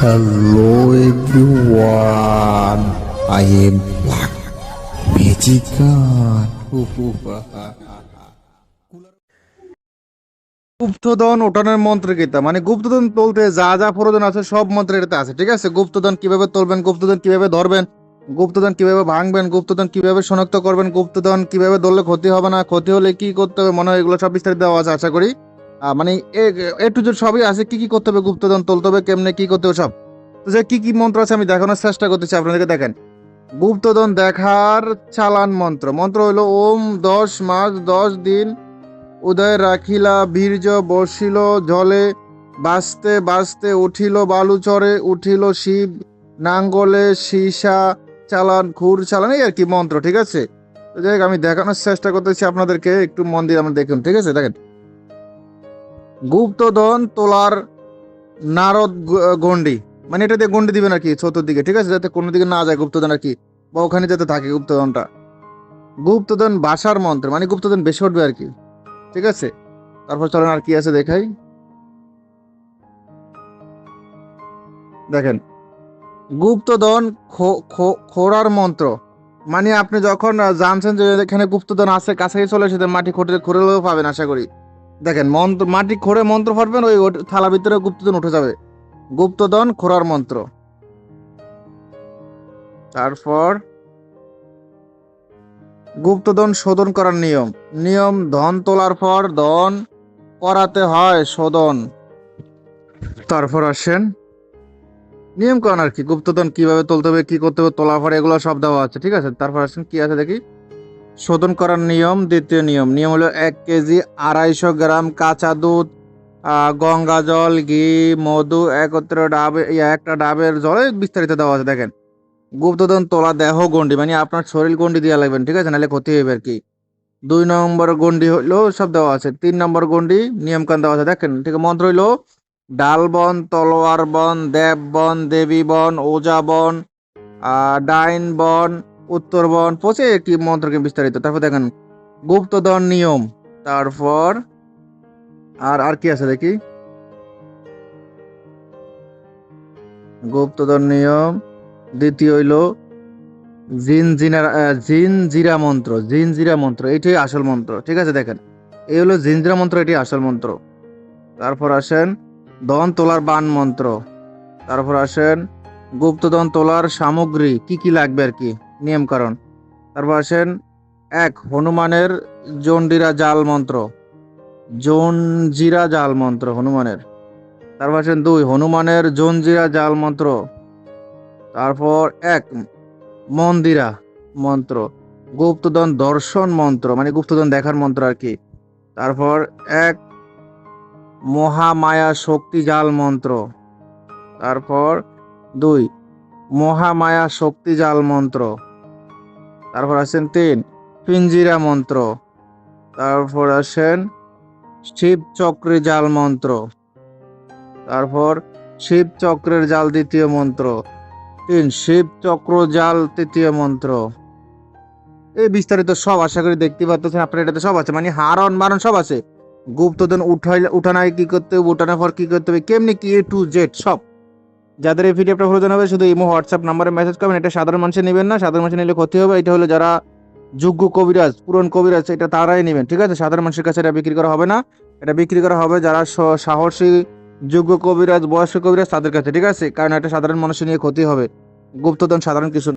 Hello everyone, I am Black Magician. গুপ্তধন ওঠানোর মন্ত্র কিতা মানে গুপ্তধন তুলতে যা যা প্রয়োজন আছে সব মন্ত্র এটাতে আছে ঠিক আছে? গুপ্তধন কীভাবে তুলবেন গুপ্তধন কীভাবে ধরবেন গুপ্তধন কীভাবে ভাঙবেন গুপ্তধন কীভাবে শনাক্ত করবেন গুপ্তধন কীভাবে ধরলে ক্ষতি হবে না ক্ষতি হলে কি করতে হবে মনে হয় এগুলো সব বিস্তারিত দেওয়া আছে আশা করি। মানে এ টু জেড সবই আছে। কি কি করতে হবে গুপ্তধন তুলতে হবে, কেমনে কি করতে হবে সব। তো যে কি কি মন্ত্র আছে আমি দেখানোর চেষ্টা করতেছি, আপনাদেরকে দেখেন। গুপ্তধন দেখার চালান মন্ত্র। মন্ত্র হলো ওম, দশ মাস, দশ দিন, উদয় রাখিলা, বীর্য বসিল জলে বাঁচতে বাঁচতে উঠিল বালুচরে, উঠিল শিব, নাঙ্গলে সীসা, চালান খুর চালান, এই আর কি মন্ত্র, ঠিক আছে? তো যাই আমি দেখানোর চেষ্টা করতেছি আপনাদেরকে, একটু মন দিয়ে আমরা দেখুন, ঠিক আছে? দেখেন। গুপ্তধন তোলার নারদ গন্ডি মানে এটা দিয়ে গন্ডি দিবেন আর কি চতুর্দিকে, ঠিক আছে? যাতে কোনো দিকে না যায় গুপ্তধন আর কি, বা ওখানে যাতে থাকে গুপ্তধনটা। গুপ্তধন ভাষার মন্ত্র মানে গুপ্তধন বেশি উঠবে আর কি, ঠিক আছে? তারপর চলেন আর কি আছে দেখাই। দেখেন, গুপ্তধন খো- খো- খোঁড়ার মন্ত্র। মানে আপনি যখন জানছেন যে এখানে গুপ্তধন আছে, কাছাকাছি চলে এসে মাটি খুঁড়ে খুঁড়েলেও পাবেন, আশা করি। দেখেন, মন্ত্র, মাটি খুঁড়ে মন্ত্র ফাটবেন, ওই থালা ভিতরে গুপ্তধন উঠে যাবে। গুপ্তধন খোঁড়ার মন্ত্র। তারপর গুপ্তধন শোধন করার নিয়ম। নিয়ম, ধন তোলার পর ধন করাতে হয় শোধন। তারপর আসেন, নিয়ম করেন আর কি। গুপ্তধন কীভাবে তুলতে হবে, কি করতে হবে, তোলার পর এগুলো সব দেওয়া আছে, ঠিক আছে? তারপর আসেন, কি আছে দেখি? শোধন করার নিয়ম, দ্বিতীয় নিয়ম। নিয়ম হলো এক কেজি আড়াইশো গ্রাম কাঁচা দুধ গঙ্গা জল, ঘি, মধু একত্রে ডাবে একটা ডাবের জলে বিস্তারিত দেওয়া আছে, দেখেন। গুপ্তধন, তোলা, দেহ গন্ডি মানে আপনার শরীর গন্ডি দেওয়া লাগবেন ঠিক আছে? নাহলে ক্ষতি হইবে আর কি। দুই নম্বর গন্ডি হইল সব দেওয়া আছে। তিন নম্বর গন্ডি নিয়মকান দেওয়া আছে, দেখেন? ঠিক মন্ত্র হইল, ডাল বন, তলোয়ার বন, দেব বন, দেবী বন, ওজা বন ডাইন বন উত্তর বন পচে একটি মন্ত্রকে বিস্তারিত। তারপর দেখেন, গুপ্তধন নিয়ম। তারপর, আর আর কি আছে দেখি? গুপ্তধন নিয়ম। দ্বিতীয় হইল জিন জিরা মন্ত্র। জিন জিরা মন্ত্র এইটাই আসল মন্ত্র। ঠিক আছে, দেখেন। এই হলো জিন জিরা মন্ত্র এটি আসল মন্ত্র। তারপর আসেন দন তোলার বান মন্ত্র। তারপর আসেন, গুপ্তধন তোলার সামগ্রী, কি কি লাগবে আর কি? নিয়মকরণ তারপর আসেন এক হনুমানের জন্ডিরা জাল মন্ত্র। জনজিরা জাল মন্ত্র হনুমানের। তারপর আসেন দুই হনুমানের জঞ্জিরা জাল মন্ত্র। তারপর এক মন্দিরা মন্ত্র। গুপ্তধন দর্শন মন্ত্র মানে গুপ্তধন দেখার মন্ত্র আর কি। তারপর এক মহামায়া শক্তি জাল মন্ত্র। তারপর দুই মহামায়া শক্তি জাল মন্ত্র। তারপর আসেন তিন পিঞ্জিরা মন্ত্র। তারপর আসেন শিব চক্রে জাল মন্ত্র। তারপর শিব চক্রের জাল দ্বিতীয় মন্ত্র। তিন, শিব চক্র জাল তৃতীয় মন্ত্র। এই বিস্তারিত সব আশা করি দেখতে পাচ্ছেন আপনার এটাতে সব আছে। মানে হারন মারণ সব আছে। গুপ্তধন উঠাই উঠানায় কি করতে হবে, উঠানোর পর কি করতে হবে, কেমনি কি এ টু জেড সব। যাদের এই ভিডিওটা প্রয়োজন হবে, শুধু ইমো, হোয়াটসঅ্যাপ নাম্বারে মেসেজ করবেন। এটা সাধারণ মানুষের নেবেন না। সাধারণ মানুষের নিলে ক্ষতি হবে। এটা হলো যারা যোগ্য কবিরাজ, পুরন কবিরাজ, এটা তারাই নেবেন, ঠিক আছে? সাধারণ মানুষের কাছে এটা বিক্রি করা হবে না। এটা বিক্রি করা হবে যারা সাহসী, যোগ্য কবিরাজ, বয়স্ক কবিরাজ, তাদের কাছে, ঠিক আছে? কারণ এটা সাধারণ মানুষের নিয়ে ক্ষতি হবে। গুপ্তধন সাধারণ কিছু।